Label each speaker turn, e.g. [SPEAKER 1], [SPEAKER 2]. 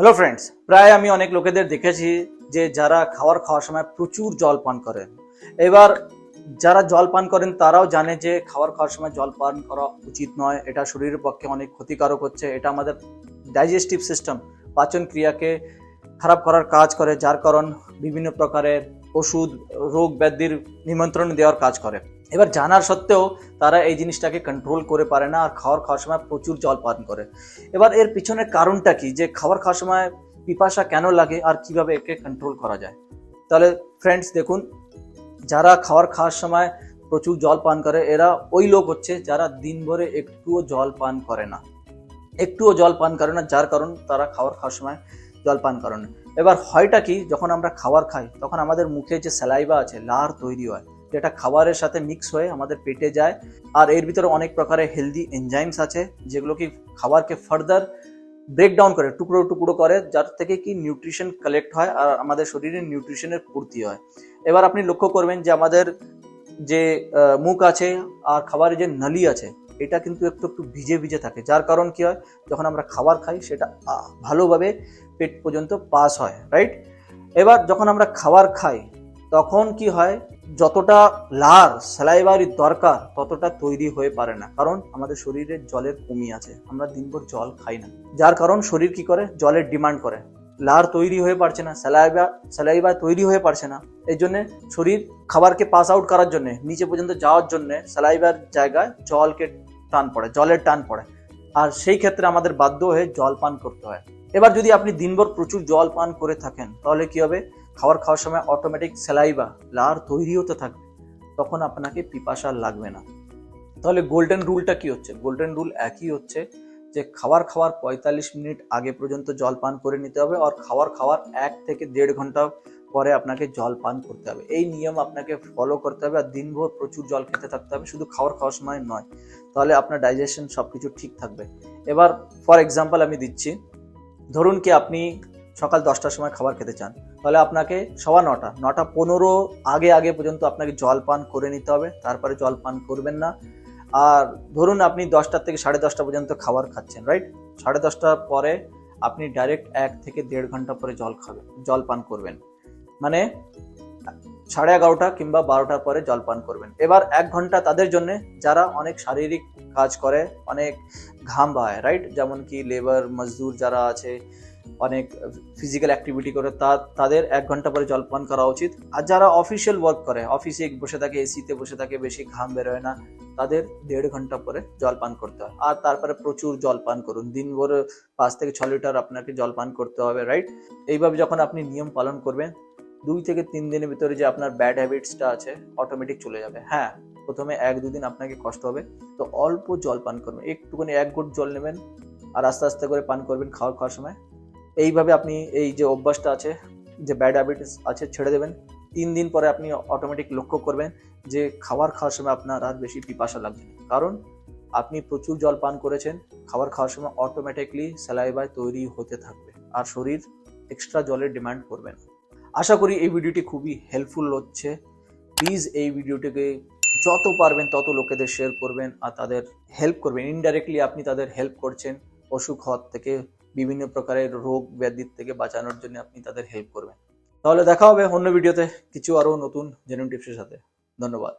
[SPEAKER 1] Hello friends প্রায় আমি অনেক লোকেদের দেখেছি যে যারা খাবার খাওয়ার সময় প্রচুর জল পান করেন। এবার যারা জল পান করেন, তারাও জানে যে খাবার খাওয়ার সময় জল পান করা উচিত নয়। এটা শরীরের পক্ষে অনেক ক্ষতিকারক হচ্ছে। এটা আমাদের ডাইজেস্টিভ সিস্টেম পাচন ক্রিয়াকে খারাপ করার কাজ করে, যার কারণ বিভিন্ন প্রকারের ওষুধ, রোগ ব্যাধির নিমন্ত্রণ দেওয়ার কাজ করে। এবার জানার সত্ত্বেও তারা এই জিনিসটাকে কন্ট্রোল করে পারে না আর খাওয়ার খাওয়ার সময় প্রচুর জল পান করে। এবার এর পিছনের কারণটা কি? যে খাবার খাওয়ার সময় পিপাসা কেন লাগে আর কীভাবে একে কন্ট্রোল করা যায়? তাহলে ফ্রেন্ডস দেখুন, যারা খাবার খাওয়ার সময় প্রচুর জল পান করে, এরা ওই লোক হচ্ছে যারা দিনভরে একটুও জল পান করে না। একটুও জল পান করে না, যার কারণ তারা খাবার খাওয়ার সময় জল পান করে না। এবার হয়টা কি? যখন আমরা খাবার খাই, তখন আমাদের মুখে যে স্যালাইভা আছে, লার তৈরি হয়। যেটা খাবারের সাথে মিক্স হয়ে আমাদের পেটে যায়। আর এর ভিতরে অনেক প্রকারের হেলদি এনজাইমস আছে যেগুলো কি খাবারকে ফার্দার ব্রেকডাউন করে, টুকরো টুকরো করে, যার থেকে কি নিউট্রিশন কালেক্ট হয় আর আমাদের শরীরে নিউট্রিশনের পূর্তি হয়। এবার আপনি লক্ষ্য করবেন যে আমাদের যে মুখ আছে আর খাবারের যে নলি আছে, এটা কিন্তু একটু একটু ভিজে ভিজে থাকে। যার কারণ কি হয়? যখন আমরা খাবার খাই, সেটা ভালোভাবে পেট পর্যন্ত পাস হয় রাইট এবার যখন আমরা খাবার খাই, তখন কি হয়? যতটা লার স্যালাইভারি দরকার, ততটা তৈরি হয়ে পারে না। কারণ আমাদের শরীরে জলের কমি আছে, আমরা দিনভর জল খাই না। যার কারণ শরীর কি করে? জলের ডিমান্ড করে। লার তৈরি হয়ে পারছে না স্যালাইভা স্যালাইভা তৈরি হয়ে পারছে না। এই জন্য শরীর খাবারকে পাস আউট করার জন্য, নিচে পর্যন্ত যাওয়ার জন্য স্যালাইভার জায়গায় জলকে টান পড়ে, জলের টান পড়ে। আর সেই ক্ষেত্রে আমাদের বাধ্য হয়ে জল পান করতে হয়। এবার যদি আপনি দিনভর প্রচুর জল পান করে থাকেন, তাহলে কি হবে? খাবার খাওয়ার সময় অটোমেটিক স্যালাইভা লার তৈরি হতে থাকবে। তখন আপনাকে পিপাসা লাগবে না। তাহলে গোল্ডেন রুলটা কি হচ্ছে? গোল্ডেন রুল একই হচ্ছে যে খাবার খাওয়ার পঁয়তাল্লিশ মিনিট আগে পর্যন্ত জল পান করে নিতে হবে আর খাবার খাওয়ার এক থেকে দেড় ঘণ্টা পরে আপনাকে জল পান করতে হবে। এই নিয়ম আপনাকে ফলো করতে হবে আর দিনভর প্রচুর জল খেতে থাকতে হবে, শুধু খাবার খাওয়ার সময় নয়। তাহলে আপনার ডাইজেশন সব কিছু ঠিক থাকবে। এবার ফর এক্সাম্পল আমি দিচ্ছি। ধরুন কি আপনি সকাল দশটার সময় খাবার খেতে চান। তাহলে আপনাকে সবা নটা নটা পনেরো আগে আগে পর্যন্ত আপনাকে জল পান করে নিতে হবে, তারপরে জল পান করবেন না। আর ধরুন আপনি দশটার থেকে সাড়ে দশটা পর্যন্ত খাবার খাচ্ছেন রাইট সাড়ে দশটার পরে আপনি ডাইরেক্ট এক থেকে দেড় ঘণ্টা পরে জল খাবেন, জল পান করবেন। মানে সাড়ে এগারোটা কিংবা বারোটার পরে জল পান করবেন। এবার এক ঘণ্টা তাদের জন্য যারা অনেক শারীরিক কাজ করে, অনেক ঘাম বাহায় রাইট যেমন কি লেবার, মজদুর যারা আছে অনেক ফিজিক্যাল অ্যাক্টিভিটি করে, তা, তাদের এক ঘণ্টা পরে জল পান করা উচিত। আর যারা অফিসিয়াল ওয়ার্ক করে অফিসে বসে থাকে এসিতে বসে থাকে, বেশি ঘাম বেরোয় না, তাদের দেড় ঘণ্টা পরে জল পান করতে হয়। আর তারপরে প্রচুর জল পান করুন দিনভর পাঁচ থেকে ছ লিটার আপনাকে জল পান করতে হবে রাইট এইভাবে যখন আপনি নিয়ম পালন করবেন, দুই থেকে তিন দিনের ভিতরে যে আপনার ব্যাড হ্যাবিটসটা আছে অটোমেটিক চলে যাবে। হ্যাঁ প্রথমে এক দুদিন আপনাকে কষ্ট হবে, তো অল্প জল পান করবেন একটুখানি এক গুট জল নেবেন, আর আস্তে আস্তে করে পান করবেন খাওয়ার খাওয়ার সময়। এইভাবে আপনি এই যে অভ্যাসটা আছে, যে ব্যাড হ্যাবিটস আছে, ছেড়ে দেবেন। তিন দিন পরে আপনি অটোমেটিক লক্ষ্য করবেন যে খাবার খাওয়ার সময় আপনার আর বেশি পিপাসা লাগবে না। কারণ আপনি প্রচুর জল পান করেছেন, খাবার খাওয়ার সময় অটোমেটিকলি স্যালাইভায় তৈরি হতে থাকবে আর শরীর এক্সট্রা জলের ডিমান্ড করবে না। আশা করি এই ভিডিওটি খুবই হেল্পফুল হচ্ছে। প্লিজ এই ভিডিওটিকে যত পারবেন, তত লোকেদের শেয়ার করবেন আর তাদের হেল্প করবেন। ইনডাইরেক্টলি আপনি তাদের হেল্প করছেন, অসুখ হওয়ার থেকে বিভিন্ন প্রকারের রোগ ব্যাধির থেকে বাঁচানোর জন্য আপনি তাদের হেল্প করবেন। তাহলে দেখা হবে অন্য ভিডিওতে কিছু আরও নতুন জেনুইন টিপসের সাথে। ধন্যবাদ।